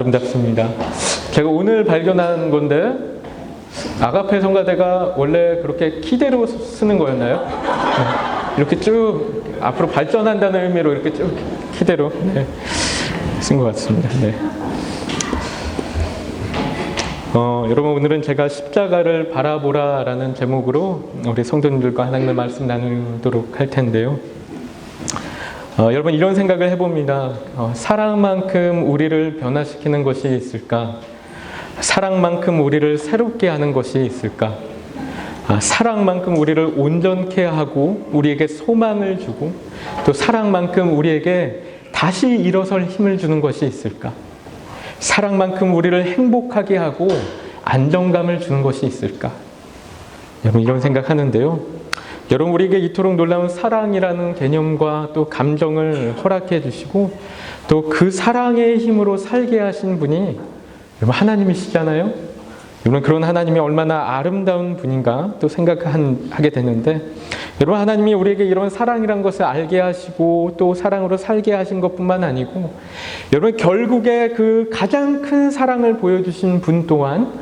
아름답습니다. 제가 오늘 발견한 건데 아가페 성가대가 원래 그렇게 키대로 쓰는 거였나요? 네. 이렇게 쭉 앞으로 발전한다는 의미로 이렇게 쭉 키대로 네. 쓴것 같습니다. 네. 어, 여러분 오늘은 제가 십자가를 바라보라라는 제목으로 우리 성도님들과 하나님의 말씀 나누도록 할 텐데요. 어, 여러분 이런 생각을 해봅니다. 어, 사랑만큼 우리를 변화시키는 것이 있을까? 사랑만큼 우리를 새롭게 하는 것이 있을까? 아, 사랑만큼 우리를 온전케 하고 우리에게 소망을 주고 또 사랑만큼 우리에게 다시 일어설 힘을 주는 것이 있을까? 사랑만큼 우리를 행복하게 하고 안정감을 주는 것이 있을까? 여러분 이런 생각하는데요. 여러분 우리에게 이토록 놀라운 사랑이라는 개념과 또 감정을 허락해 주시고 또 그 사랑의 힘으로 살게 하신 분이 여러분 하나님이시잖아요. 여러분 그런 하나님이 얼마나 아름다운 분인가 또 생각하게 되는데 여러분 하나님이 우리에게 이런 사랑이란 것을 알게 하시고 또 사랑으로 살게 하신 것뿐만 아니고 여러분 결국에 그 가장 큰 사랑을 보여주신 분 또한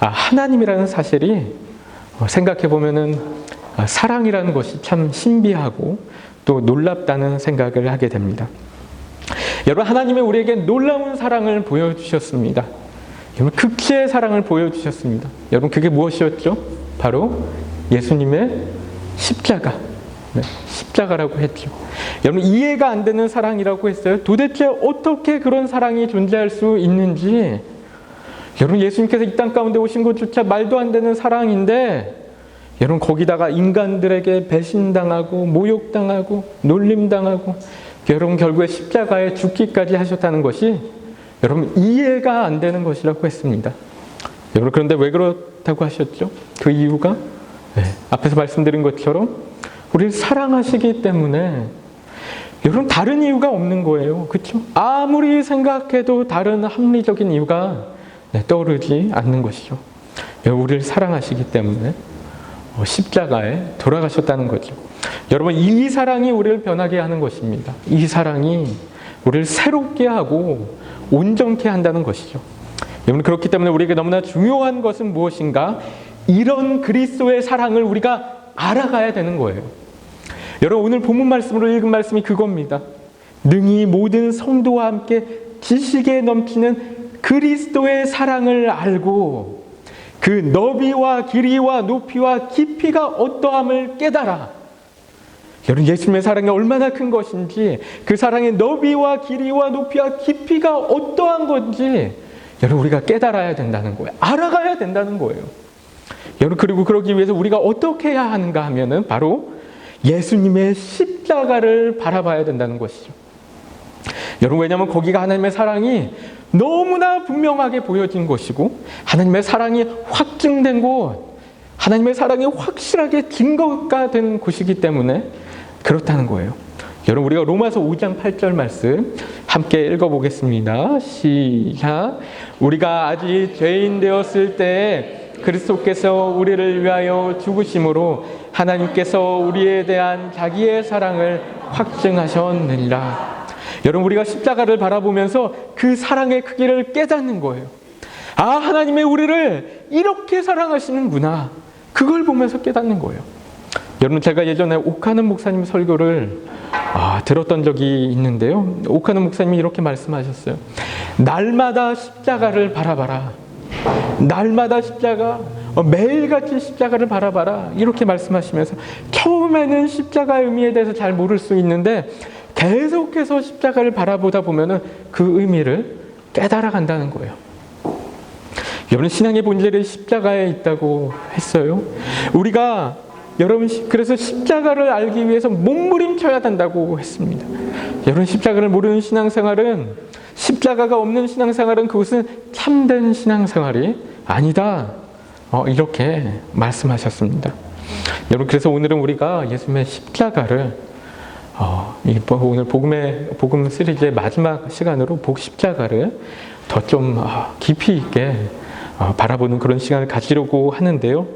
아, 하나님이라는 사실이 생각해 보면은 아, 사랑이라는 것이 참 신비하고 또 놀랍다는 생각을 하게 됩니다. 여러분 하나님이 우리에게 놀라운 사랑을 보여주셨습니다. 여러분 극치의 사랑을 보여주셨습니다. 여러분 그게 무엇이었죠? 바로 예수님의 십자가. 네, 십자가라고 했죠. 여러분 이해가 안 되는 사랑이라고 했어요. 도대체 어떻게 그런 사랑이 존재할 수 있는지 여러분 예수님께서 이 땅 가운데 오신 것조차 말도 안 되는 사랑인데 여러분 거기다가 인간들에게 배신당하고 모욕당하고 놀림당하고 여러분 결국에 십자가에 죽기까지 하셨다는 것이 여러분 이해가 안 되는 것이라고 했습니다. 여러분 그런데 왜 그렇다고 하셨죠? 그 이유가 네, 앞에서 말씀드린 것처럼 우리를 사랑하시기 때문에 여러분 다른 이유가 없는 거예요. 그렇죠? 아무리 생각해도 다른 합리적인 이유가 네, 떠오르지 않는 것이죠. 우리를 사랑하시기 때문에 어, 십자가에 돌아가셨다는 거죠. 여러분 이 사랑이 우리를 변하게 하는 것입니다. 이 사랑이 우리를 새롭게 하고 온전케 한다는 것이죠. 여러분 그렇기 때문에 우리에게 너무나 중요한 것은 무엇인가? 이런 그리스도의 사랑을 우리가 알아가야 되는 거예요. 여러분 오늘 본문 말씀으로 읽은 말씀이 그겁니다. 능히 모든 성도와 함께 지식에 넘치는 그리스도의 사랑을 알고 그 너비와 길이와 높이와 깊이가 어떠함을 깨달아. 여러분 예수님의 사랑이 얼마나 큰 것인지 그 사랑의 너비와 길이와 높이와 깊이가 어떠한 건지 여러분 우리가 깨달아야 된다는 거예요. 알아가야 된다는 거예요. 여러분 그리고 그러기 위해서 우리가 어떻게 해야 하는가 하면은 바로 예수님의 십자가를 바라봐야 된다는 것이죠. 여러분 왜냐하면 거기가 하나님의 사랑이 너무나 분명하게 보여진 것이고 하나님의 사랑이 확증된 곳, 하나님의 사랑이 확실하게 증거가 된 곳이기 때문에 그렇다는 거예요. 여러분 우리가 로마서 5장 8절 말씀 함께 읽어보겠습니다. 시작. 우리가 아직 죄인 되었을 때 그리스도께서 우리를 위하여 죽으심으로 하나님께서 우리에 대한 자기의 사랑을 확증하셨느니라. 여러분 우리가 십자가를 바라보면서 그 사랑의 크기를 깨닫는 거예요. 아 하나님의 우리를 이렇게 사랑하시는구나. 그걸 보면서 깨닫는 거예요. 여러분 제가 예전에 옥하는 목사님 설교를 아, 들었던 적이 있는데요. 옥하는 목사님이 이렇게 말씀하셨어요. 날마다 십자가를 바라봐라. 날마다 십자가, 어, 매일같이 십자가를 바라봐라. 이렇게 말씀하시면서 처음에는 십자가의 의미에 대해서 잘 모를 수 있는데 계속해서 십자가를 바라보다 보면은 그 의미를 깨달아 간다는 거예요. 여러분 신앙의 본질이 십자가에 있다고 했어요. 우리가 여러분 그래서 십자가를 알기 위해서 몸부림쳐야 된다고 했습니다. 여러분 십자가를 모르는 신앙생활은 십자가가 없는 신앙생활은 그것은 참된 신앙생활이 아니다. 어, 이렇게 말씀하셨습니다. 여러분 그래서 오늘은 우리가 예수님의 십자가를 어, 오늘 복음의 복음 시리즈의 마지막 시간으로 복 십자가를 더 좀 깊이 있게 어, 바라보는 그런 시간을 가지려고 하는데요.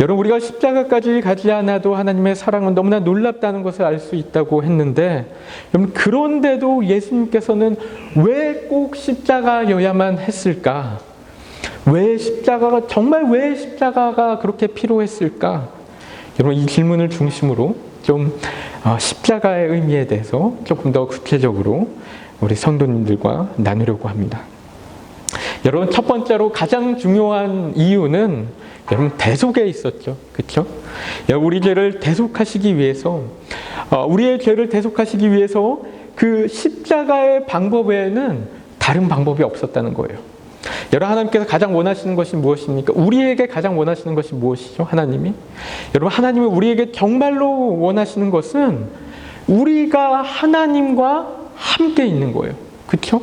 여러분 우리가 십자가까지 가지 않아도 하나님의 사랑은 너무나 놀랍다는 것을 알 수 있다고 했는데 여러분 그런데도 예수님께서는 왜 꼭 십자가여야만 했을까? 왜 십자가가 정말 왜 십자가가 그렇게 필요했을까? 여러분 이 질문을 중심으로 좀 어, 십자가의 의미에 대해서 조금 더 구체적으로 우리 성도님들과 나누려고 합니다. 여러분 첫 번째로 가장 중요한 이유는 여러분 대속에 있었죠. 그렇죠? 우리 죄를 대속하시기 위해서 어, 우리의 죄를 대속하시기 위해서 그 십자가의 방법 외에는 다른 방법이 없었다는 거예요. 여러분 하나님께서 가장 원하시는 것이 무엇입니까? 우리에게 가장 원하시는 것이 무엇이죠? 하나님이 여러분 하나님이 우리에게 정말로 원하시는 것은 우리가 하나님과 함께 있는 거예요. 그렇죠?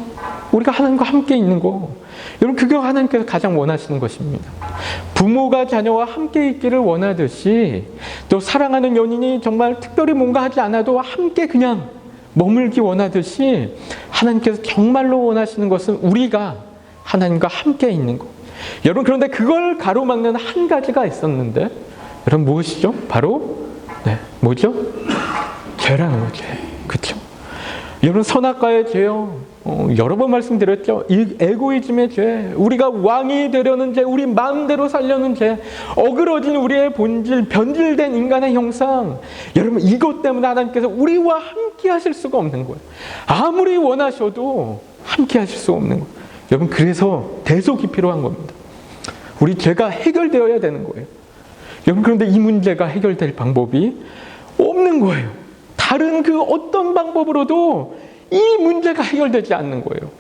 우리가 하나님과 함께 있는 거. 여러분 그게 하나님께서 가장 원하시는 것입니다. 부모가 자녀와 함께 있기를 원하듯이 또 사랑하는 연인이 정말 특별히 뭔가 하지 않아도 함께 그냥 머물기 원하듯이 하나님께서 정말로 원하시는 것은 우리가 하나님과 함께 있는 것. 여러분 그런데 그걸 가로막는 한 가지가 있었는데 여러분 무엇이죠? 바로 네 뭐죠? 죄라는 거죠. 그렇죠? 여러분 선악과의 죄요. 어, 여러 번 말씀드렸죠. 이 에고이즘의 죄, 우리가 왕이 되려는 죄, 우리 마음대로 살려는 죄, 어그러진 우리의 본질, 변질된 인간의 형상. 여러분 이것 때문에 하나님께서 우리와 함께 하실 수가 없는 거예요. 아무리 원하셔도 함께 하실 수 없는 거예요. 여러분 그래서 대속이 필요한 겁니다. 우리 죄가 해결되어야 되는 거예요. 여러분 그런데 이 문제가 해결될 방법이 없는 거예요. 다른 그 어떤 방법으로도 이 문제가 해결되지 않는 거예요.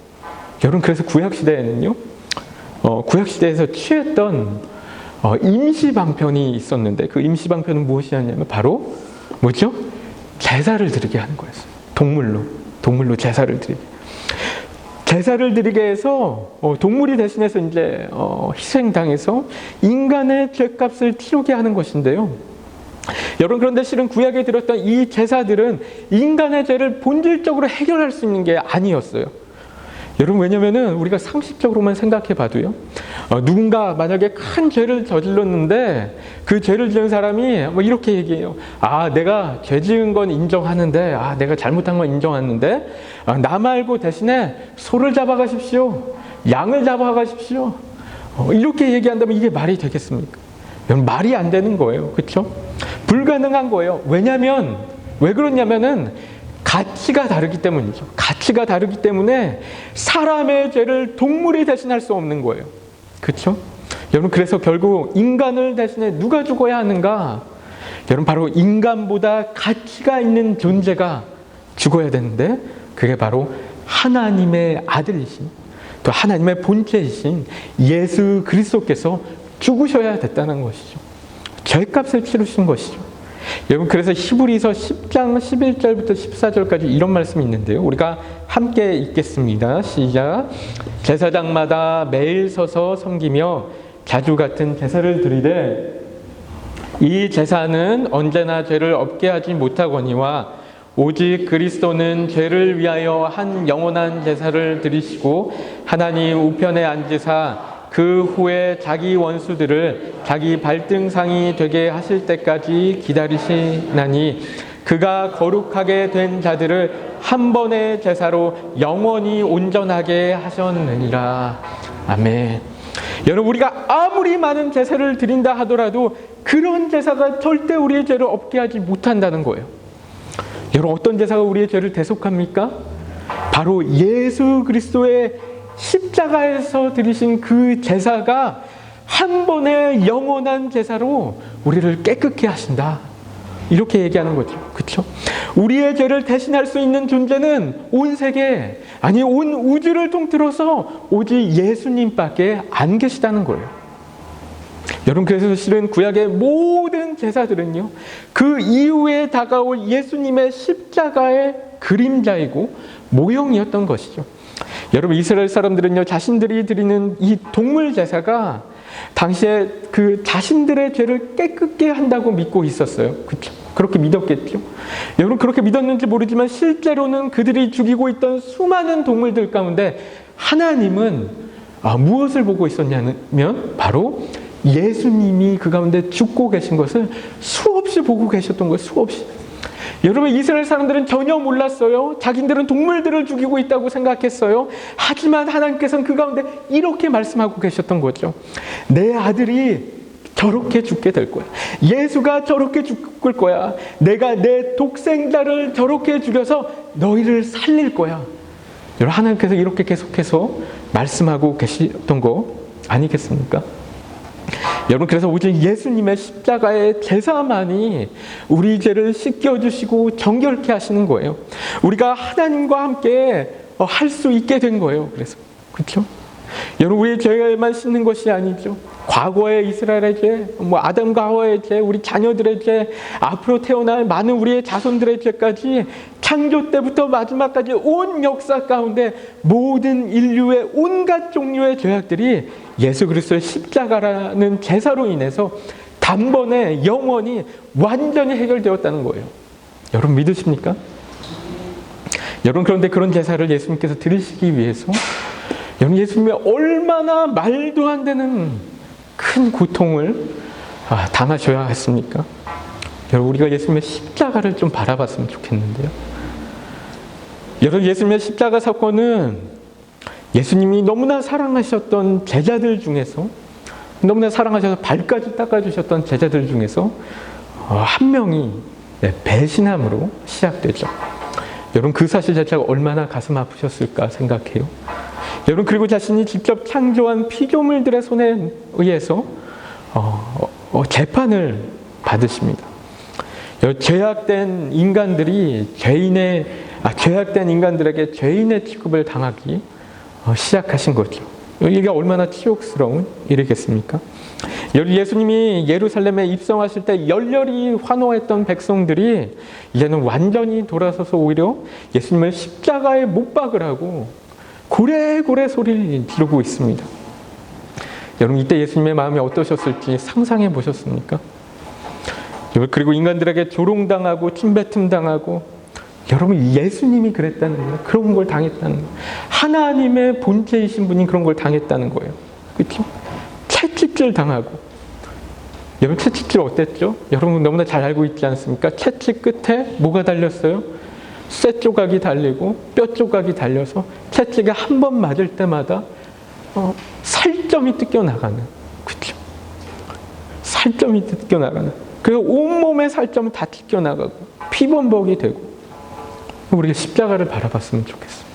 여러분 그래서 구약 시대에는요, 어, 구약 시대에서 취했던 어, 임시 방편이 있었는데 그 임시 방편은 무엇이었냐면 바로 뭐죠? 제사를 드리게 하는 거였어요. 동물로 동물로 제사를 드리게. 제사를 드리게 해서 어, 동물이 대신해서 이제 어, 희생당해서 인간의 죄값을 치르게 하는 것인데요. 여러분 그런데 실은 구약에 들었던 이 제사들은 인간의 죄를 본질적으로 해결할 수 있는 게 아니었어요. 여러분 왜냐면은 우리가 상식적으로만 생각해 봐도요. 어, 누군가 만약에 큰 죄를 저질렀는데 그 죄를 지은 사람이 뭐 이렇게 얘기해요. 아 내가 죄 지은 건 인정하는데 아 내가 잘못한 건 인정하는데 아, 나 말고 대신에 소를 잡아 가십시오. 양을 잡아 가십시오. 어, 이렇게 얘기한다면 이게 말이 되겠습니까? 말이 안 되는 거예요. 그렇죠? 불가능한 거예요. 왜냐면 왜 그러냐면은 가치가 다르기 때문이죠. 가치가 다르기 때문에 사람의 죄를 동물이 대신할 수 없는 거예요. 그렇죠? 여러분 그래서 결국 인간을 대신해 누가 죽어야 하는가? 여러분 바로 인간보다 가치가 있는 존재가 죽어야 되는데 그게 바로 하나님의 아들이신 또 하나님의 본체이신 예수 그리스도께서 죽으셔야 됐다는 것이죠. 죄값을 치르신 것이죠. 여러분 그래서 히브리서 10장 11절부터 14절까지 이런 말씀이 있는데요. 우리가 함께 읽겠습니다. 시작. 제사장마다 매일 서서 섬기며 자주 같은 제사를 드리되 이 제사는 언제나 죄를 없게 하지 못하거니와 오직 그리스도는 죄를 위하여 한 영원한 제사를 드리시고 하나님 우편에 앉으사 그 후에 자기 원수들을 자기 발등상이 되게 하실 때까지 기다리시나니 그가 거룩하게 된 자들을 한 번의 제사로 영원히 온전하게 하셨느니라. 아멘. 여러분 우리가 아무리 많은 제사를 드린다 하더라도 그런 제사가 절대 우리의 죄를 없게 하지 못한다는 거예요. 여러분 어떤 제사가 우리의 죄를 대속합니까? 바로 예수 그리스도의 십자가에서 드리신 그 제사가 한 번의 영원한 제사로 우리를 깨끗게 하신다. 이렇게 얘기하는 거죠. 그렇죠? 우리의 죄를 대신할 수 있는 존재는 온 세계, 아니 온 우주를 통틀어서 오직 예수님밖에 안 계시다는 거예요. 여러분 그래서 실은 구약의 모든 제사들은요. 그 이후에 다가올 예수님의 십자가의 그림자이고 모형이었던 것이죠. 여러분 이스라엘 사람들은요 자신들이 드리는 이 동물 제사가 당시에 그 자신들의 죄를 깨끗게 한다고 믿고 있었어요. 그렇죠? 그렇게 믿었겠죠. 여러분 그렇게 믿었는지 모르지만 실제로는 그들이 죽이고 있던 수많은 동물들 가운데 하나님은 아, 무엇을 보고 있었냐면 바로 예수님이 그 가운데 죽고 계신 것을 수없이 보고 계셨던 거예요. 수없이. 여러분 이스라엘 사람들은 전혀 몰랐어요. 자기들은 동물들을 죽이고 있다고 생각했어요. 하지만 하나님께서는 그 가운데 이렇게 말씀하고 계셨던 거죠. 내 아들이 저렇게 죽게 될 거야. 예수가 저렇게 죽을 거야. 내가 내 독생자를 저렇게 죽여서 너희를 살릴 거야. 여러분 하나님께서 이렇게 계속해서 말씀하고 계셨던 거 아니겠습니까? 여러분 그래서 오직 예수님의 십자가의 제사만이 우리 죄를 씻겨 주시고 정결케 하시는 거예요. 우리가 하나님과 함께 어, 할수 있게 된 거예요. 그래서 그렇죠? 여러분 우리의 죄만 씻는 것이 아니죠. 과거의 이스라엘의 죄, 뭐 아담과 하와의 죄, 우리 자녀들의 죄, 앞으로 태어날 많은 우리의 자손들의 죄까지 창조 때부터 마지막까지 온 역사 가운데 모든 인류의 온갖 종류의 죄악들이 예수 그리스도의 십자가라는 제사로 인해서 단번에 영원히 완전히 해결되었다는 거예요. 여러분 믿으십니까? 여러분 그런데 그런 제사를 예수님께서 드리시기 위해서 여러분 예수님이 얼마나 말도 안 되는 큰 고통을 아, 당하셔야 했습니까? 여러분 우리가 예수님의 십자가를 좀 바라봤으면 좋겠는데요. 여러분 예수님의 십자가 사건은 예수님이 너무나 사랑하셨던 제자들 중에서 너무나 사랑하셔서 발까지 닦아주셨던 제자들 중에서 어, 한 명이 네, 배신함으로 시작되죠. 여러분 그 사실 자체가 얼마나 가슴 아프셨을까 생각해요. 여러분 그리고 자신이 직접 창조한 피조물들의 손에 의해서 어, 어, 재판을 받으십니다. 죄악된 인간들이 죄인의 아, 죄악된 인간들에게 죄인의 취급을 당하기 어, 시작하신 거죠. 이게 얼마나 치욕스러운 일이겠습니까? 예수님이 예루살렘에 입성하실 때 열렬히 환호했던 백성들이 이제는 완전히 돌아서서 오히려 예수님을 십자가에 못 박으라고 고래고래 소리를 지르고 있습니다. 여러분 이때 예수님의 마음이 어떠셨을지 상상해 보셨습니까? 그리고 인간들에게 조롱당하고 침뱉음 당하고 여러분 예수님이 그랬다는 거예요. 그런 걸 당했다는 거예요. 하나님의 본체이신 분이 그런 걸 당했다는 거예요. 그렇죠? 채찍질 당하고 여러분 채찍질 어땠죠? 여러분 너무나 잘 알고 있지 않습니까? 채찍 끝에 뭐가 달렸어요? 쇠 조각이 달리고 뼈 조각이 달려서 채찍에 한 번 맞을 때마다 어, 살점이 뜯겨 나가는 그렇죠? 살점이 뜯겨 나가는 그 온몸의 살점이 다 뜯겨 나가고 피범벅이 되고 우리가 십자가를 바라봤으면 좋겠습니다.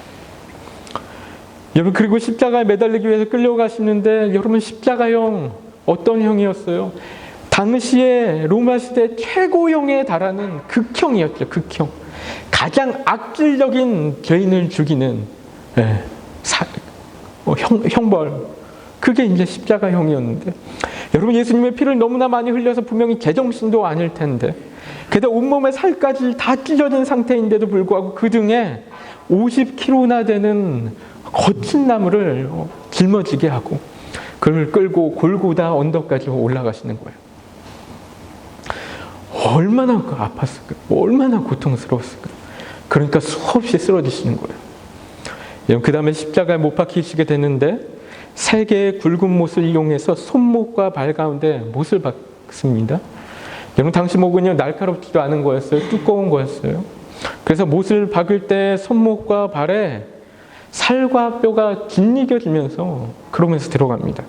여러분 그리고 십자가에 매달리기 위해서 끌려가시는데 여러분 십자가형 어떤 형이었어요? 당시에 로마 시대 최고형에 달하는 극형이었죠. 극형. 가장 악질적인 죄인을 죽이는 예, 사, 어, 형, 형벌. 그게 이제 십자가형이었는데 여러분 예수님의 피를 너무나 많이 흘려서 분명히 제정신도 아닐 텐데 게다가 온몸에 살까지 다 찢어진 상태인데도 불구하고 그 등에 50kg나 되는 거친 나무를 어, 짊어지게 하고 그를 끌고 골고다 언덕까지 올라가시는 거예요. 얼마나 아팠을까? 얼마나 고통스러웠을까? 그러니까 수없이 쓰러지시는 거예요. 그 다음에 십자가에 못 박히시게 되는데 세 개의 굵은 못을 이용해서 손목과 발 가운데 못을 박습니다. 여러분 당시 목은요 날카롭지도 않은 거였어요. 두꺼운 거였어요. 그래서 못을 박을 때 손목과 발에 살과 뼈가 짓이겨지면서 그러면서 들어갑니다.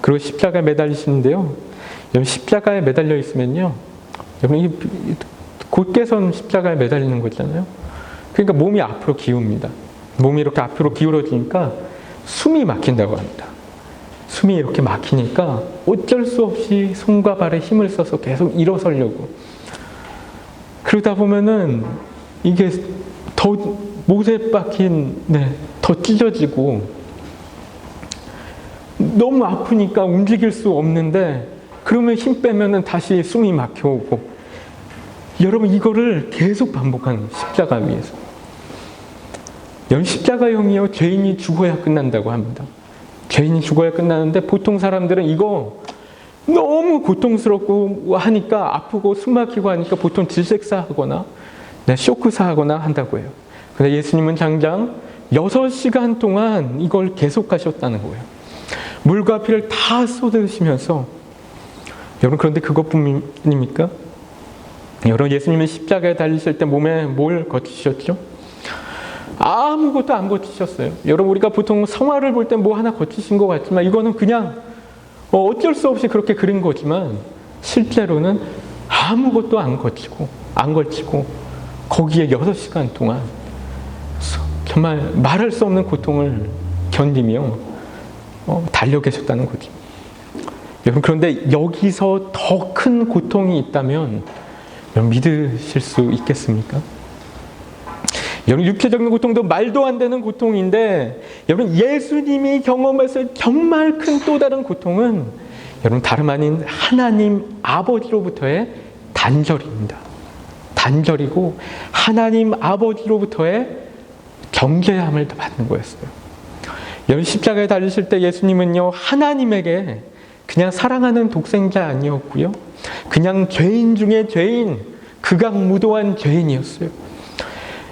그리고 십자가에 매달리시는데요. 여러분 십자가에 매달려 있으면요. 여러분 이 곧게선 십자가에 매달리는 거잖아요. 그러니까 몸이 앞으로 기웁니다. 몸이 이렇게 앞으로 기울어지니까 숨이 막힌다고 합니다. 숨이 이렇게 막히니까 어쩔 수 없이 손과 발에 힘을 써서 계속 일어서려고. 그러다 보면은 이게 더 못에 박힌, 네, 더 찢어지고 너무 아프니까 움직일 수 없는데 그러면 힘 빼면은 다시 숨이 막혀오고 여러분 이거를 계속 반복하는 십자가 위에서 십자가형이요 죄인이 죽어야 끝난다고 합니다. 죄인이 죽어야 끝나는데 보통 사람들은 이거 너무 고통스럽고 하니까 아프고 숨 막히고 하니까 보통 질색사하거나 네, 쇼크사하거나 한다고 해요. 근데 예수님은 장장 6시간 동안 이걸 계속하셨다는 거예요. 물과 피를 다 쏟으시면서 여러분 그런데 그것뿐입니까? 여러분 예수님은 십자가에 달리실 때 몸에 뭘 거치셨죠? 아무것도 안 거치셨어요. 여러분 우리가 보통 성화를 볼 때 뭐 하나 거치신 것 같지만 이거는 그냥 어, 어쩔 수 없이 그렇게 그린 거지만 실제로는 아무것도 안 거치고 안 걸치고 거기에 6시간 동안 정말 말할 수 없는 고통을 견디며 어, 달려 계셨다는 거죠. 여러분 그런데 여기서 더 큰 고통이 있다면 믿으실 수 있겠습니까? 여러분 육체적인 고통도 말도 안 되는 고통인데 여러분 예수님이 경험했을 정말 큰 또 다른 고통은 여러분 다름 아닌 하나님 아버지로부터의 단절입니다. 단절이고 하나님 아버지로부터의 경계함을 받는 거였어요. 여러분 십자가에 달리실 때 예수님은요 하나님에게 그냥 사랑하는 독생자 아니었고요. 그냥 죄인 중에 죄인, 극악무도한 죄인이었어요.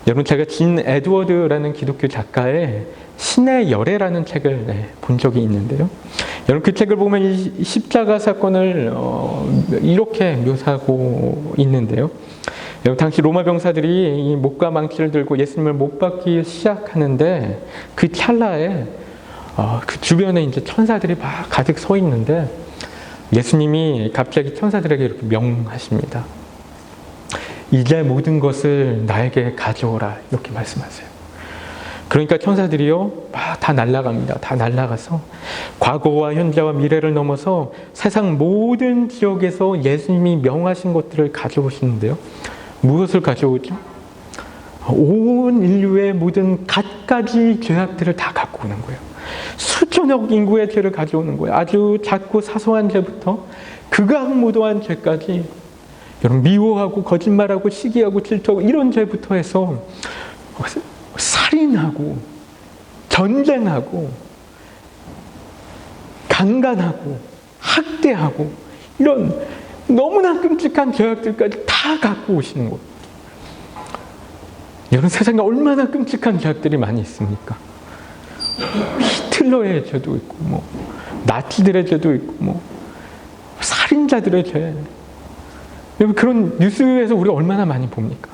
여러분 제가 진 에드워드라는 기독교 작가의 신의 열애라는 책을 네, 본 적이 있는데요. 여러분 그 책을 보면 이 십자가 사건을 어, 이렇게 묘사하고 있는데요. 여러분 당시 로마 병사들이 이 목과 망치를 들고 예수님을 못 박기 시작하는데 그 찰나에 어, 그 주변에 이제 천사들이 막 가득 서 있는데 예수님이 갑자기 천사들에게 이렇게 명하십니다. 이제 모든 것을 나에게 가져오라 이렇게 말씀하세요. 그러니까 천사들이요 막 다 날아갑니다. 다 날아가서 과거와 현재와 미래를 넘어서 세상 모든 지역에서 예수님이 명하신 것들을 가져오시는데요. 무엇을 가져오죠? 온 인류의 모든 갖가지 죄악들을 다 갖고 오는 거예요. 수천억 인구의 죄를 가져오는 거예요. 아주 작고 사소한 죄부터 극악무도한 죄까지 여러분 미워하고 거짓말하고 시기하고 질투하고 이런 죄부터 해서 살인하고 전쟁하고 강간하고 학대하고 이런 너무나 끔찍한 죄악들까지 다 갖고 오시는 거예요. 여러분 세상에 얼마나 끔찍한 죄악들이 많이 있습니까? 히틀러의 죄도 있고 뭐 나치들의 죄도 있고 뭐 살인자들의 죄. 여러분 그런 뉴스에서 우리가 얼마나 많이 봅니까?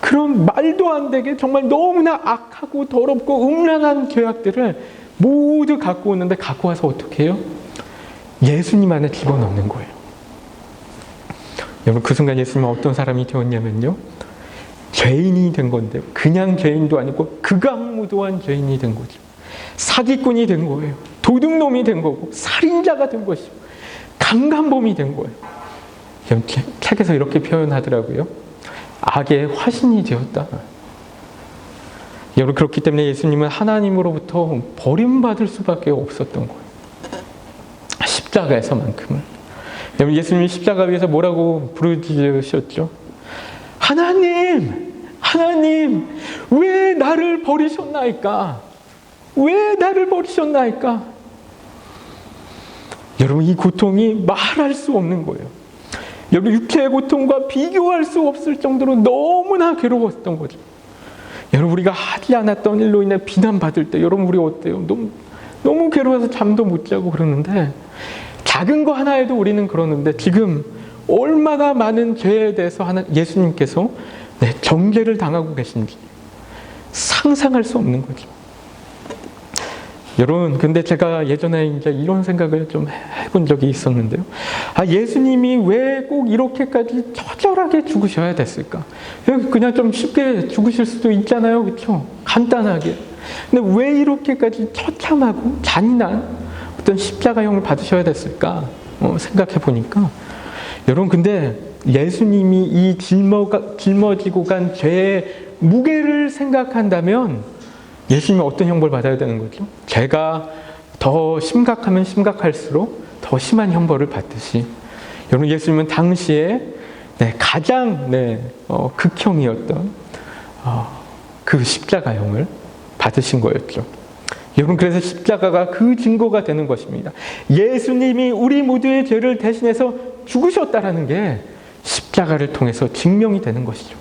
그런 말도 안 되게 정말 너무나 악하고 더럽고 음란한 죄악들을 모두 갖고 오는데 갖고 와서 어떻게 해요? 예수님 안에 집어넣는 거예요. 여러분 그 순간 예수님은 어떤 사람이 되었냐면요. 죄인이 된 건데 그냥 죄인도 아니고 극악무도한 죄인이 된 거죠. 사기꾼이 된 거예요. 도둑놈이 된 거고 살인자가 된 것이고 강간범이 된 거예요. 책에서 이렇게 표현하더라고요. 악의 화신이 되었다. 여러분 그렇기 때문에 예수님은 하나님으로부터 버림받을 수밖에 없었던 거예요. 십자가에서만큼은. 여러분 예수님이 십자가 위에서 뭐라고 부르짖으셨죠? 하나님, 하나님, 왜 나를 버리셨나이까? 왜 나를 버리셨나이까? 여러분 이 고통이 말할 수 없는 거예요. 여러분 육체의 고통과 비교할 수 없을 정도로 너무나 괴로웠던 거죠. 여러분 우리가 하지 않았던 일로 인해 비난받을 때 여러분 우리 어때요? 너무 너무 괴로워서 잠도 못 자고 그러는데 작은 거 하나에도 우리는 그러는데 지금 얼마나 많은 죄에 대해서 하나 예수님께서 네, 정죄를 당하고 계신지 상상할 수 없는 거죠. 여러분, 근데 제가 예전에 이제 이런 생각을 좀 해본 적이 있었는데요. 아, 예수님이 왜 꼭 이렇게까지 처절하게 죽으셔야 됐을까? 그냥 좀 쉽게 죽으실 수도 있잖아요. 그렇죠? 간단하게. 근데 왜 이렇게까지 처참하고 잔인한 어떤 십자가형을 받으셔야 됐을까? 어, 생각해 보니까 여러분 근데 예수님이 이 짊어, 짊어지고 간 죄의 무게를 생각한다면 예수님이 어떤 형벌 받아야 되는 거죠? 죄가 더 심각하면 심각할수록 더 심한 형벌을 받듯이 여러분 예수님은 당시에 네, 가장 네, 어, 극형이었던 어, 그 십자가형을 받으신 거였죠. 여러분 그래서 십자가가 그 증거가 되는 것입니다. 예수님이 우리 모두의 죄를 대신해서 죽으셨다라는 게 십자가를 통해서 증명이 되는 것이죠.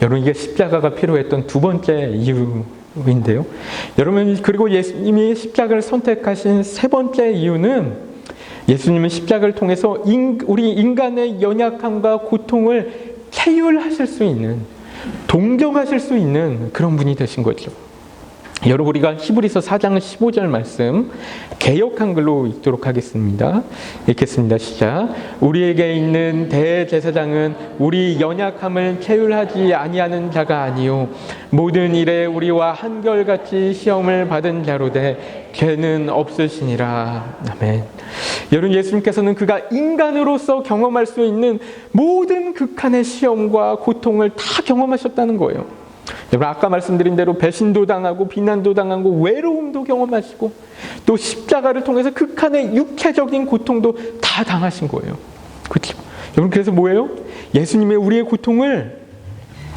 여러분 이게 십자가가 필요했던 두 번째 이유 인데요. 여러분 그리고 예수님이 십자가를 선택하신 세 번째 이유는 예수님은 십자가를 통해서 인, 우리 인간의 연약함과 고통을 체휼하실 수 있는 동정하실 수 있는 그런 분이 되신 거죠. 여러분 우리가 히브리서 4장 15절 말씀 개역 한글로 읽도록 하겠습니다. 읽겠습니다. 시작. 우리에게 있는 대제사장은 우리 연약함을 체휼하지 아니하는 자가 아니요 모든 일에 우리와 한결같이 시험을 받은 자로되 죄는 없으시니라. 아멘. 여러분 예수님께서는 그가 인간으로서 경험할 수 있는 모든 극한의 시험과 고통을 다 경험하셨다는 거예요. 여러분 아까 말씀드린 대로 배신도 당하고 비난도 당하고 외로움도 경험하시고 또 십자가를 통해서 극한의 육체적인 고통도 다 당하신 거예요. 그렇죠? 여러분 그래서 뭐예요? 예수님의 우리의 고통을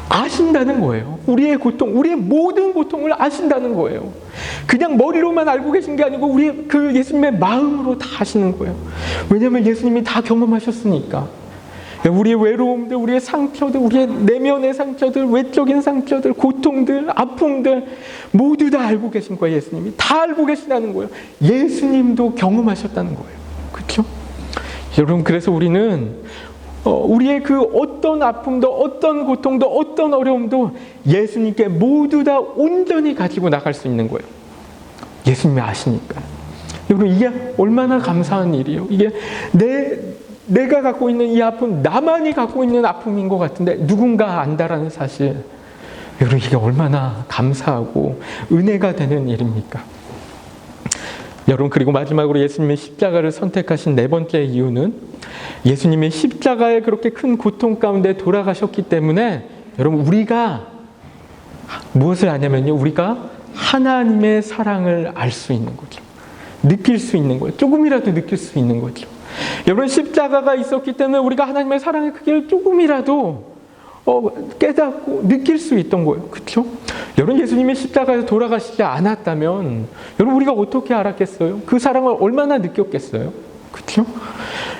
아신다는 거예요. 우리의 고통, 우리의 모든 고통을 아신다는 거예요. 그냥 머리로만 알고 계신 게 아니고 우리 그 예수님의 마음으로 다 아시는 거예요. 왜냐하면 예수님이 다 경험하셨으니까. 우리의 외로움들, 우리의 상처들, 우리의 내면의 상처들, 외적인 상처들, 고통들, 아픔들 모두 다 알고 계신 거예요. 예수님이 다 알고 계시다는 거예요. 예수님도 경험하셨다는 거예요. 그렇죠? 여러분 그래서 우리는 어, 우리의 그 어떤 아픔도 어떤 고통도 어떤 어려움도 예수님께 모두 다 온전히 가지고 나갈 수 있는 거예요. 예수님이 아시니까. 여러분 이게 얼마나 감사한 일이에요. 이게 내 내가 갖고 있는 이 아픔 나만이 갖고 있는 아픔인 것 같은데 누군가 안다라는 사실. 여러분 이게 얼마나 감사하고 은혜가 되는 일입니까? 여러분 그리고 마지막으로 예수님의 십자가를 선택하신 네 번째 이유는 예수님의 십자가에 그렇게 큰 고통 가운데 돌아가셨기 때문에 여러분 우리가 무엇을 아냐면요 우리가 하나님의 사랑을 알 수 있는 거죠 느낄 수 있는 거예요 조금이라도 느낄 수 있는 거죠 여러분 십자가가 있었기 때문에 우리가 하나님의 사랑의 크기를 조금이라도 어, 깨닫고 느낄 수 있던 거예요. 그렇죠? 여러분 예수님이 십자가에서 돌아가시지 않았다면 여러분 우리가 어떻게 알았겠어요? 그 사랑을 얼마나 느꼈겠어요? 그렇죠?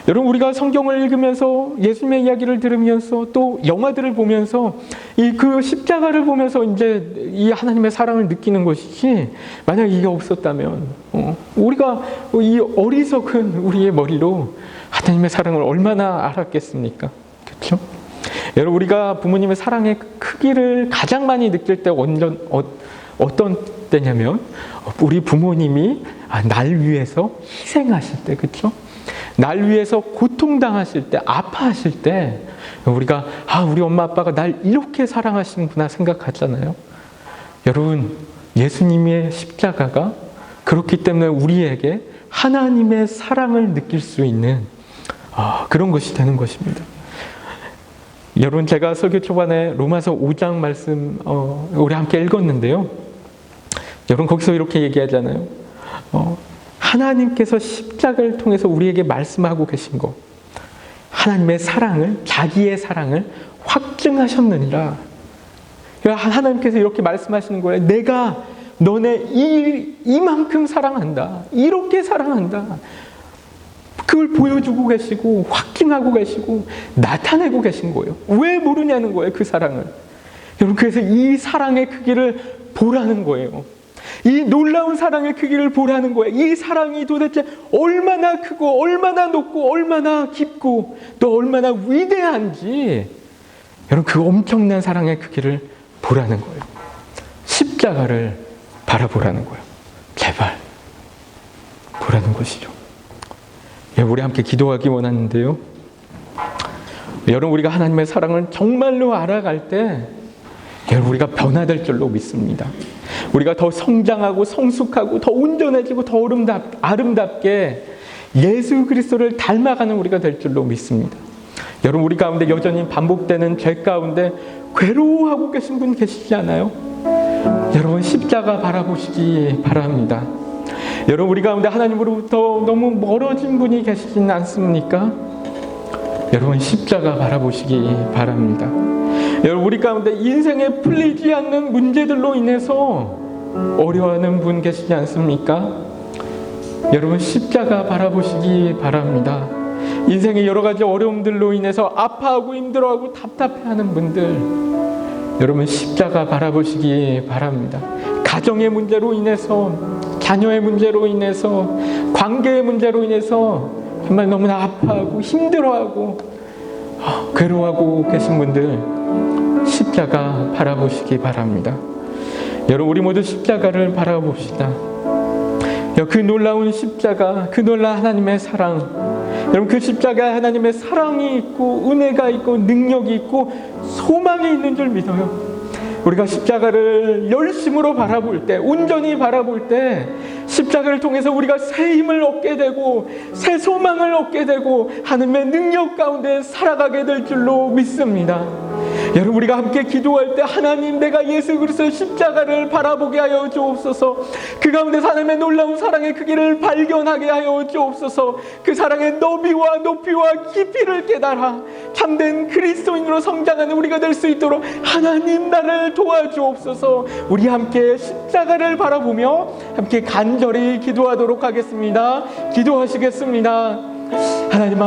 여러분 우리가 성경을 읽으면서 예수님의 이야기를 들으면서 또 영화들을 보면서 이 그 십자가를 보면서 이제 이 하나님의 사랑을 느끼는 것이지 만약 이게 없었다면 어, 우리가 이 어리석은 우리의 머리로 하나님의 사랑을 얼마나 알았겠습니까? 그렇죠? 여러분 우리가 부모님의 사랑의 크기를 가장 많이 느낄 때 언제, 어, 어떤 때냐면 우리 부모님이 아, 날 위해서 희생하실 때 그렇죠? 날 위해서 고통당하실 때 아파하실 때 우리가 아 우리 엄마 아빠가 날 이렇게 사랑하시는구나 생각하잖아요. 여러분 예수님의 십자가가 그렇기 때문에 우리에게 하나님의 사랑을 느낄 수 있는 아, 그런 것이 되는 것입니다. 여러분 제가 설교 초반에 로마서 5장 말씀 어, 우리 함께 읽었는데요. 여러분 거기서 이렇게 얘기하잖아요. 어, 하나님께서 십자가를 통해서 우리에게 말씀하고 계신 거. 하나님의 사랑을 자기의 사랑을 확증하셨느니라. 하나님께서 이렇게 말씀하시는 거예요. 내가 너네 이, 이만큼 사랑한다. 이렇게 사랑한다. 그걸 보여주고 계시고 확증하고 계시고 나타내고 계신 거예요. 왜 모르냐는 거예요, 그 사랑을. 여러분 그래서 이 사랑의 크기를 보라는 거예요. 이 놀라운 사랑의 크기를 보라는 거예요. 이 사랑이 도대체 얼마나 크고 얼마나 높고 얼마나 깊고 또 얼마나 위대한지 여러분 그 엄청난 사랑의 크기를 보라는 거예요. 십자가를 바라보라는 거예요. 제발 보라는 것이죠. 예, 우리 함께 기도하기 원하는데요. 여러분 우리가 하나님의 사랑을 정말로 알아갈 때 여러분 우리가 변화될 줄로 믿습니다. 우리가 더 성장하고 성숙하고 더 온전해지고 더 아름답, 아름답게 예수 그리스도를 닮아가는 우리가 될 줄로 믿습니다. 여러분 우리 가운데 여전히 반복되는 죄 가운데 괴로워하고 계신 분 계시지 않아요? 여러분 십자가 바라보시기 바랍니다. 여러분 우리 가운데 하나님으로부터 너무 멀어진 분이 계시진 않습니까? 여러분 십자가 바라보시기 바랍니다. 여러분 우리 가운데 인생에 풀리지 않는 문제들로 인해서 어려워하는 분 계시지 않습니까? 여러분 십자가 바라보시기 바랍니다. 인생의 여러 가지 어려움들로 인해서 아파하고 힘들어하고 답답해하는 분들 여러분 십자가 바라보시기 바랍니다. 가정의 문제로 인해서 자녀의 문제로 인해서 관계의 문제로 인해서 정말 너무나 아파하고 힘들어하고 아, 괴로워하고 계신 분들 십자가 바라보시기 바랍니다. 여러분 우리 모두 십자가를 바라봅시다. 그 놀라운 십자가, 그 놀라운 하나님의 사랑. 여러분 그 십자가에 하나님의 사랑이 있고 은혜가 있고 능력이 있고 소망이 있는 줄 믿어요. 우리가 십자가를 열심으로 바라볼 때, 온전히 바라볼 때, 십자가를 통해서 우리가 새 힘을 얻게 되고, 새 소망을 얻게 되고, 하나님의 능력 가운데 살아가게 될 줄로 믿습니다. 여러분 우리가 함께 기도할 때 하나님 내가 예수 그리스도의 십자가를 바라보게 하여 주옵소서. 그 가운데 하나님의 놀라운 사랑의 크기를 발견하게 하여 주옵소서. 그 사랑의 너비와 높이와 깊이를 깨달아 참된 그리스도인으로 성장하는 우리가 될 수 있도록 하나님 나를 도와주옵소서. 우리 함께 십자가를 바라보며 함께 간절히 기도하도록 하겠습니다. 기도하시겠습니다. 하나님